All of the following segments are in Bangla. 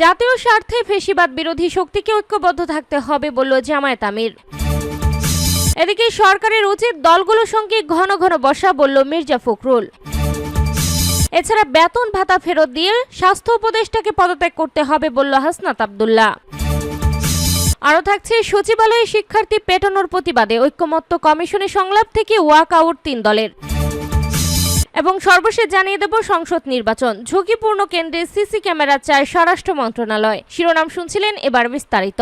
জাতীয় স্বার্থে ফেসিবাদ বিরোধী শক্তিকে ঐক্যবদ্ধ থাকতে হবে বলল জামায়াত আমির। এদিকে সরকারের উচিত দলগুলোর সঙ্গে ঘন ঘন বসা বলল মির্জা ফখরুল। এছাড়া বেতন ভাতা ফেরত দিয়ে স্বাস্থ্য উপদেষ্টাকে পদত্যাগ করতে হবে বলল হাসনাত আবদুল্লাহ। আরও থাকছে, সচিবালয়ে শিক্ষার্থী পেটানোর প্রতিবাদে ঐক্যমত্য কমিশনের সংলাপ থেকে ওয়াক আউট তিন দলের। এবং সর্বশেষ জানিয়ে দেব সংসদ নির্বাচন। ঝুঁকিপূর্ণ কেন্দ্রে সিসি ক্যামেরা চায় স্বরাষ্ট্র মন্ত্রণালয়। শিরোনাম শুনছিলেন এবার বিস্তারিত।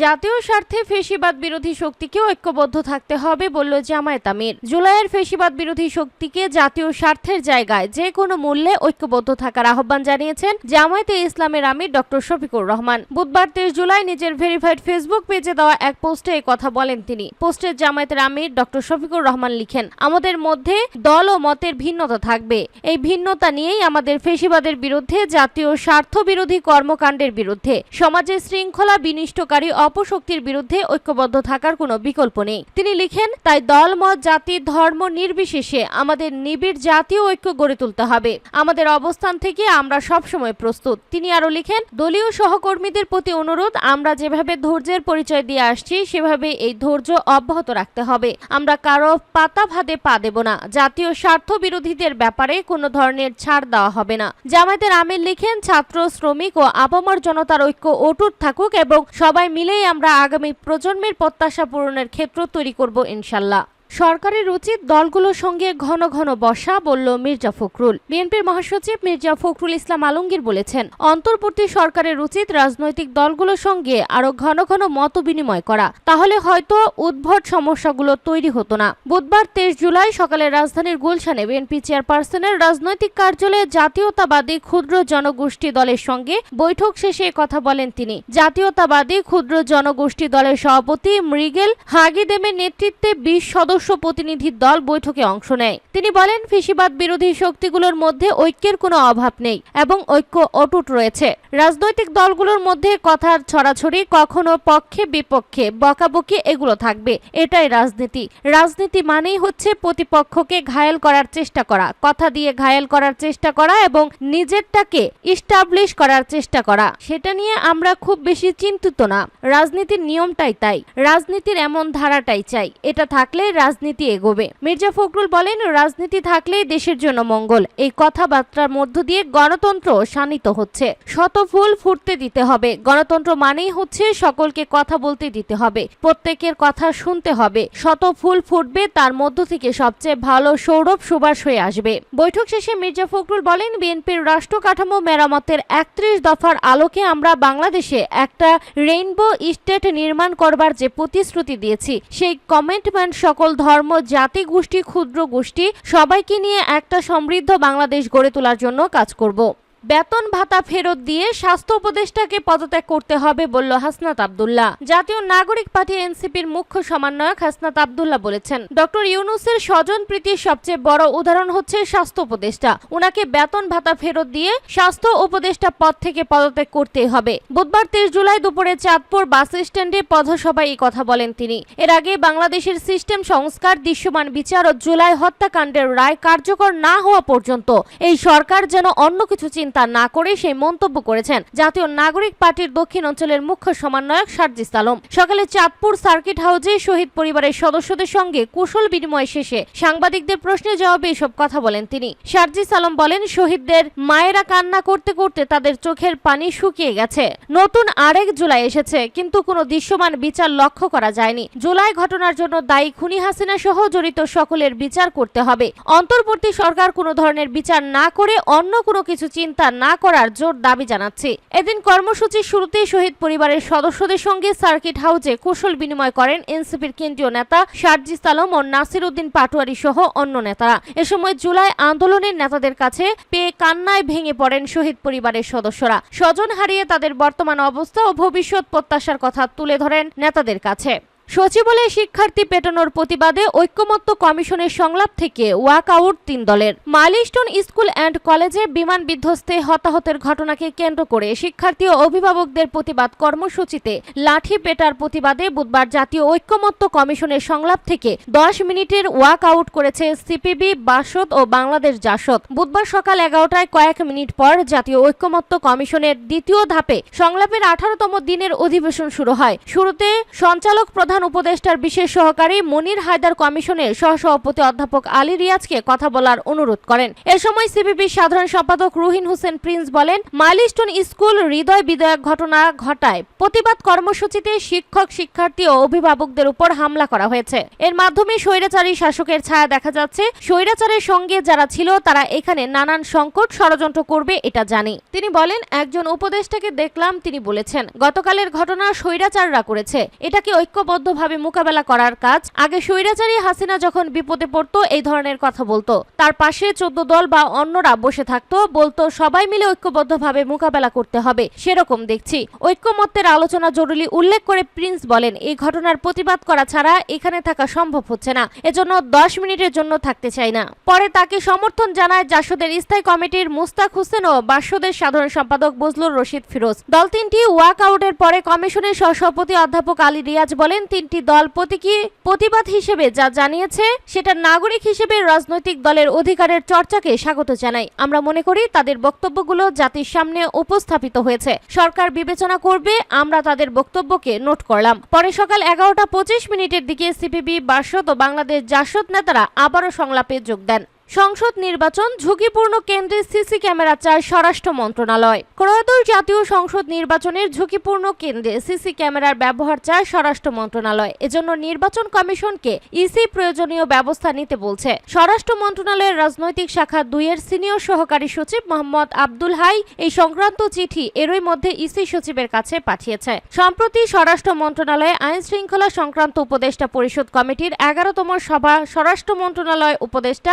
জাতীয় স্বার্থে ফেসিবাদ বিরোধী শক্তিকে ঐক্যবদ্ধ থাকতে হবে বলল জামায়াত আমির। জুলাইয়ের ফেসিবাদ বিরোধী শক্তিকে জাতীয় স্বার্থের জায়গায় যে কোনো মূল্যে ঐক্যবদ্ধ থাকার আহ্বান জানিয়েছেন জামায়াতে ইসলামের আমির ডক্টর শফিকুর রহমান। বুধবার তেইশ জুলাই নিজের ভেরিফাইড ফেসবুক পেজে দেওয়া এক পোস্টে কথা বলেন তিনি। পোস্টে জামায়াতের আমির ডক্টর শফিকুর রহমান লিখেন, আমাদের মধ্যে দল ও মতের ভিন্নতা থাকবে। এই ভিন্নতা নিয়েই আমাদের ফেসিবাদের বিরুদ্ধে জাতীয় স্বার্থ বিরোধী কর্মকাণ্ডের বিরুদ্ধে। সমাজের শৃঙ্খলা বিনিষ্টকারী অপশক্তির বিরুদ্ধে ঐক্যবদ্ধ থাকার কোনো বিকল্প নেই। তিনি লিখেন, তাই দল, মত, জাতি, ধর্ম নির্বিশেষে আমাদের নিবিড় জাতীয় ঐক্য গড়ে তুলতে হবে। আমাদের অবস্থান থেকে আমরা সবসময় প্রস্তুত। তিনি আরও লিখেন, দলীয় সহকর্মীদের প্রতি অনুরোধ, আমরা যেভাবে ধৈর্যের পরিচয় দিয়ে আসছি, সেভাবে এই ধৈর্য অব্যাহত রাখতে হবে। আমরা কারও পাতা ভাদে পা দেব না। জাতীয় স্বার্থ বিরোধীদের ব্যাপারে কোনো ধরনের ছাড় দেওয়া হবে না। জামায়াতের আমির লিখেন, ছাত্র, শ্রমিক ও আপামর জনতার ঐক্য অটুট থাকুক এবং সবাই আমরা আগামী প্রজন্মের প্রত্যাশা পূরণের ক্ষেত্র তৈরি করব ইনশাল্লাহ। সরকারের উচিত দলগুলোর সঙ্গে ঘন ঘন বসা, বলল মির্জা ফখরুল। বিএনপির মহাসচিব মির্জা ফখরুল ইসলাম আলমগীর বলেছেন, অন্তর্বর্তী সরকারের উচিত রাজনৈতিক দলগুলোর সঙ্গে আরও ঘন ঘন মত বিনিময় করা। তাহলে হয়তো উদ্ভট সমস্যাগুলো তৈরি হতো না। বুধবার তেইশ জুলাই সকালে রাজধানীর গুলশানে বিএনপি চেয়ারপারসনের রাজনৈতিক কার্যালয়ে জাতীয়তাবাদী ক্ষুদ্র জনগোষ্ঠী দলের সঙ্গে বৈঠক শেষে কথা বলেন তিনি। জাতীয়তাবাদী ক্ষুদ্র জনগোষ্ঠী দলের সভাপতি মৃগেল হাগিদেমের নেতৃত্বে বিশ সদস্য প্রতিনিধির দল বৈঠকে অংশ নেয়। তিনি বলেন ফেসিবাদ বিরোধী শক্তিগুলোর মধ্যে ঐক্যের কোনো অভাব নেই এবং ঐক্য অটুট রয়েছে। রাজনৈতিক দলগুলোর মধ্যে কথার ছড়াছড়ি কখনো পক্ষে বিপক্ষে, বকাবকি এগুলো থাকবে। এটাই রাজনীতি। রাজনীতি মানেই হচ্ছে প্রতিপক্ষকে ঘায়েল করার চেষ্টা করা, কথা দিয়ে ঘায়েল করার চেষ্টা করা এবং নিজেরটাকে ইস্টাবলিশ করার চেষ্টা করা। সেটা নিয়ে আমরা খুব বেশি চিন্তিত না। রাজনীতির নিয়মটাই তাই। রাজনীতির এমন ধারাটাই চাই। এটা থাকলে রাজনীতি এগোবে। মির্জা ফখরুল বলেন, রাজনীতি থাকলেই দেশের জন্য মঙ্গল। এই কথাবার্তার মধ্য দিয়ে গণতন্ত্র শানিত হচ্ছে। শত ফুল ফুটতে দিতে হবে। গণতন্ত্র মানেই হচ্ছে সকলকে কথা বলতে দিতে হবে, প্রত্যেকের কথা শুনতে হবে। শত ফুল ফুটবে, তার মধ্য থেকে সবচেয়ে ভালো সৌরভ সুবাস হয়ে আসবে। বৈঠক শেষে মির্জা ফখরুল বলেন, বিএনপির রাষ্ট্র কাঠামো মেরামতের একত্রিশ দফার আলোকে আমরা বাংলাদেশে একটা রেইনবো স্টেট নির্মাণ করবার যে প্রতিশ্রুতি দিয়েছি, সেই কমিটমেন্ট সকল ধর্ম, জাতি গোষ্ঠী, ক্ষুদ্র গোষ্ঠী, সবাইকে নিয়ে একটা সমৃদ্ধ বাংলাদেশ গড়ে তোলার জন্য কাজ করব। বেতন ভাতা ফেরত দিয়ে স্বাস্থ্য উপদেষ্টাকে পদত্যাগ করতে হবে বলল হাসনাত আবদুল্লাহ। জাতীয় নাগরিক পার্টি এনসিপির মুখ্য সমন্বয়ক হাসনাত আবদুল্লাহ বলেছেন, ডক্টর ইউনুসের স্বজন প্রীতির সবচেয়ে বড় উদাহরণ হচ্ছে স্বাস্থ্য উপদেষ্টা। উনাকে বেতন ভাতা ফেরত দিয়ে স্বাস্থ্য উপদেষ্টা পদ থেকে পদত্যাগ করতে হবে। বুধবার তেইশ জুলাই দুপুরে চাঁদপুর বাস স্ট্যান্ডে পথসভায় এই কথা বলেন তিনি। এর আগে বাংলাদেশের সিস্টেম সংস্কার, দৃশ্যমান বিচার ও জুলাই হত্যাকাণ্ডের রায় কার্যকর না হওয়া পর্যন্ত এই সরকার যেন অন্য কিছু চিন্তা না করে সেই মন্তব্য করেছেন জাতীয় নাগরিক পার্টির দক্ষিণ অঞ্চলের মুখ্য সমন্বয়ক সার্জিস আলম সকালে চাঁদপুর সার্কিট হাউসে শহীদ পরিবারের সদস্যদের সঙ্গে কুশল বিনিময় শেষে সাংবাদিকদের প্রশ্নের জবাবে এসব কথা বলেন তিনি। সার্জিস আলম বলেন, শহীদদের মায়েরা কান্না করতে করতে তাদের চোখের পানি শুকিয়ে গেছে। নতুন আরেক জুলাই এসেছে, কিন্তু কোনো দৃশ্যমান বিচার লক্ষ্য করা যায়নি। জুলাই ঘটনার জন্য দায়ী খুনি হাসিনা সহ জড়িত সকলের বিচার করতে হবে। অন্তর্বর্তী সরকার কোনো ধরনের বিচার না করে অন্য কোনো কিছু চিন্তা না করার জোর দাবি জানাচ্ছে। এদিন কর্মসূচির শুরুতেই শহীদ পরিবারের সদস্যদের সঙ্গে সার্কিট হাউসে কুশল বিনিময় করেন এনসিপির কেন্দ্রীয় নেতা শারজিস আলম ও নাসির উদ্দিন পাটোয়ারি সহ অন্য নেতারা। এ সময় জুলাই আন্দোলনের নেতাদের কাছে পেয়ে কান্নায় ভেঙে পড়েন শহীদ পরিবারের সদস্যরা। স্বজন হারিয়ে তাদের বর্তমান অবস্থা ও ভবিষ্যৎ প্রত্যাশার কথা তুলে ধরেন নেতাদের কাছে। সচিবালয়ে শিক্ষার্থী পেটানোর প্রতিবাদে ঐক্যমত্য কমিশনের সংলাপ থেকে ওয়াক আউট তিন দলের। মাইলস্টোন স্কুল অ্যান্ড কলেজে বিমান বিধ্বস্তে হতাহতের ঘটনাকে কেন্দ্র করে শিক্ষার্থী ও অভিভাবকদের প্রতিবাদ কর্মসূচিতে লাঠি পেটার প্রতিবাদে বুধবার জাতীয় ঐক্যমত্য কমিশনের সংলাপ থেকে দশ মিনিটের ওয়াক আউট করেছে সিপিবি, বাসদ ও বাংলাদেশ জাসদ। বুধবার সকাল এগারোটায় কয়েক মিনিট পর জাতীয় ঐক্যমত্য কমিশনের দ্বিতীয় ধাপে সংলাপের আঠারোতম দিনের অধিবেশন শুরু হয়। শুরুতে সঞ্চালক প্রধান উপদেষ্টার বিশেষ সহকারী মনির হায়দার কমিশনের সহসভাপতি অধ্যাপক আলী রিয়াজকে কথা বলার অনুরোধ করেন। এ সময় সিপিবি সাধারণ সম্পাদক রুহিন হোসেন প্রিন্স বলেন, মাইলস্টোন স্কুল হৃদয় বিদয়ক ঘটনা ঘটায়। প্রতিবাদ কর্মসূচিতে শিক্ষক, শিক্ষার্থী ও অভিভাবকদের উপর হামলা করা হয়েছে। এর মাধ্যমে স্বৈরাচারী শাসকের ছায়া দেখা যাচ্ছে। স্বৈরাচারের সঙ্গে যারা ছিল, তারা এখানে নানান সংকট ষড়যন্ত্র করবে, এটা জানি। তিনি বলেন, একজন উপদেষ্টাকে দেখলাম, তিনি বলেছেন, গতকালের ঘটনা স্বৈরাচাররা করেছে। এটাকে ঐক্যবদ্ধভাবে মোকাবেলা করার কাজ, আগে স্বৈরাচারী হাসিনা যখন বিপদে পড়তো, এই ধরনের কথা বলতো। তার পাশে চোদ্দ দল বা অন্যরা বসে থাকতো, বলতো, সবাই মিলে ঐক্যবদ্ধভাবে মোকাবেলা করতে হবে। সেরকম দেখছি। ঐক্যমত্যের আলোচনা জরুরি উল্লেখ করে প্রিন্স বলেন, এই ঘটনার প্রতিবাদ করা ছাড়া এখানে থাকা সম্ভব হচ্ছে না। এজন্য দশ মিনিটের জন্য থাকতে চাই না। পরে তাকে সমর্থন জানায় জাসদের স্থায়ী কমিটির মুস্তাক হোসেন ও বাসদের সাধারণ সম্পাদক বজলুর রশিদ ফিরোজ। দল তিনটি ওয়াক আউটের পরে কমিশনের সহসভাপতি অধ্যাপক আলী রিয়াজ বলেন তিনটি দল প্রতীকী প্রতিবাদ হিসেবে যা জানিয়েছে, সেটা নাগরিক হিসেবে রাজনৈতিক দলের অধিকারের চর্চাকে স্বাগত জানাই। আমরা মনে করি তাদের বক্তব্যগুলো জাতির সামনে উপস্থাপিত হয়েছে। সরকার বিবেচনা করবে, আমরা তাদের বক্তব্যকে নোট করলাম। পরে সকাল এগারোটা পঁচিশ মিনিটের দিকে সিপিবি, বাসদ ও বাংলাদেশ জাসদ নেতারা আবারও সংলাপে যোগ দেন। সংসদ নির্বাচন ঝুঁকিপূর্ণ কেন্দ্রে সিসি ক্যামেরা চায় স্বরাষ্ট্র মন্ত্রণালয়। ক্রয়োদশ জাতীয় সংসদ নির্বাচনের ঝুঁকিপূর্ণ কেন্দ্রে সিসি ক্যামেরার ব্যবহার চায় স্বরাষ্ট্র মন্ত্রণালয়। এজন্য নির্বাচন কমিশনকে ইসি প্রয়োজনীয় ব্যবস্থা নিতে বলছে। স্বরাষ্ট্র মন্ত্রণালয়ের রাজনৈতিক শাখা দুইয়ের সিনিয়র সহকারী সচিব মোহাম্মদ আব্দুল হাই এই সংক্রান্ত চিঠি এরই মধ্যে ইসি সচিবের কাছে পাঠিয়েছে। সম্প্রতি স্বরাষ্ট্র মন্ত্রণালয়ে আইন শৃঙ্খলা সংক্রান্ত উপদেষ্টা পরিষদ কমিটির এগারোতম সভা স্বরাষ্ট্র মন্ত্রণালয় উপদেষ্টা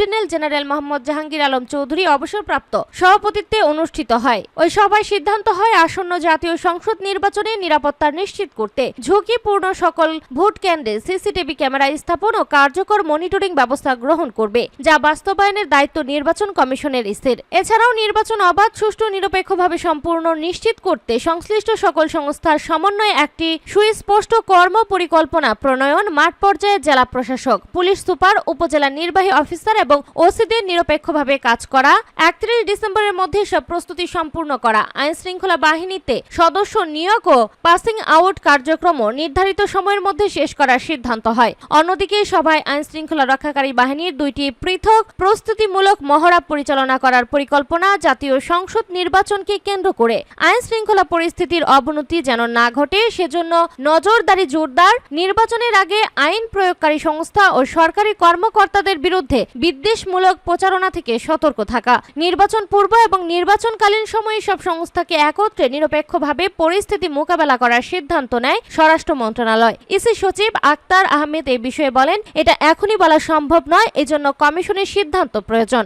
লেফটেন্যান্ট জেনারেল মোহাম্মদ জাহাঙ্গীর আলম চৌধুরী অবসরপ্রাপ্ত সভাপতিত্বে অনুষ্ঠিত হয়। ওই সভায় সিদ্ধান্ত হয় আসন্ন জাতীয় সংসদ নির্বাচনে নিরাপত্তা নিশ্চিত করতে। ঝুঁকিপূর্ণ সকল ভোট কেন্দ্রে সিসিটিভি ক্যামেরা স্থাপন ও কার্যকর মনিটরিং ব্যবস্থা গ্রহণ করবে, যা বাস্তবায়নের দায়িত্ব নির্বাচন কমিশনের স্থির। এছাড়াও নির্বাচন অবাধ, সুষ্ঠু, নিরপেক্ষভাবে সম্পূর্ণ নিশ্চিত করতে সংশ্লিষ্ট সকল সংস্থার সমন্বয়ে একটি সুস্পষ্ট কর্ম পরিকল্পনা প্রণয়ন মাঠ পর্যায়ে জেলা প্রশাসক, পুলিশ সুপার, উপজেলা নির্বাহী অফিসার এবং ওসিদের নিরপেক্ষভাবে কাজ করা, একত্রিশ ডিসেম্বরের মধ্যে সব প্রস্তুতি সম্পূর্ণ করা। আইন শৃঙ্খলা বাহিনীতে সদস্য নিয়োগ ও পাসিং আউট কার্যক্রম নির্ধারিত সময়ের মধ্যে শেষ করার সিদ্ধান্ত হয়। অন্যদিকে সভায় আইন শৃঙ্খলা রক্ষাকারী বাহিনীর দুইটি পৃথক, প্রস্তুতিমূলক মহড়া পরিচালনা করার পরিকল্পনা জাতীয় সংসদ নির্বাচনকে কেন্দ্র করে। আইন শৃঙ্খলা পরিস্থিতির অবনতি যেন না ঘটে, সেজন্য নজরদারি জোরদার, নির্বাচনের আগে আইন প্রয়োগকারী সংস্থা ও সরকারি কর্মকর্তাদের বিরুদ্ধে বিদ্বেষমূলক প্রচারণা থেকে সতর্ক থাকা। নির্বাচন পূর্ব এবং নির্বাচনকালীন সময়ে সব সংস্থাকে একত্রে নিরপেক্ষভাবে পরিস্থিতি মোকাবেলা করার সিদ্ধান্ত নেয় স্বরাষ্ট্র মন্ত্রণালয়। ইসি সচিব আক্তার আহমেদ এ বিষয়ে বলেন, এটা এখনই বলা সম্ভব নয়, এজন্য কমিশনের সিদ্ধান্ত প্রয়োজন।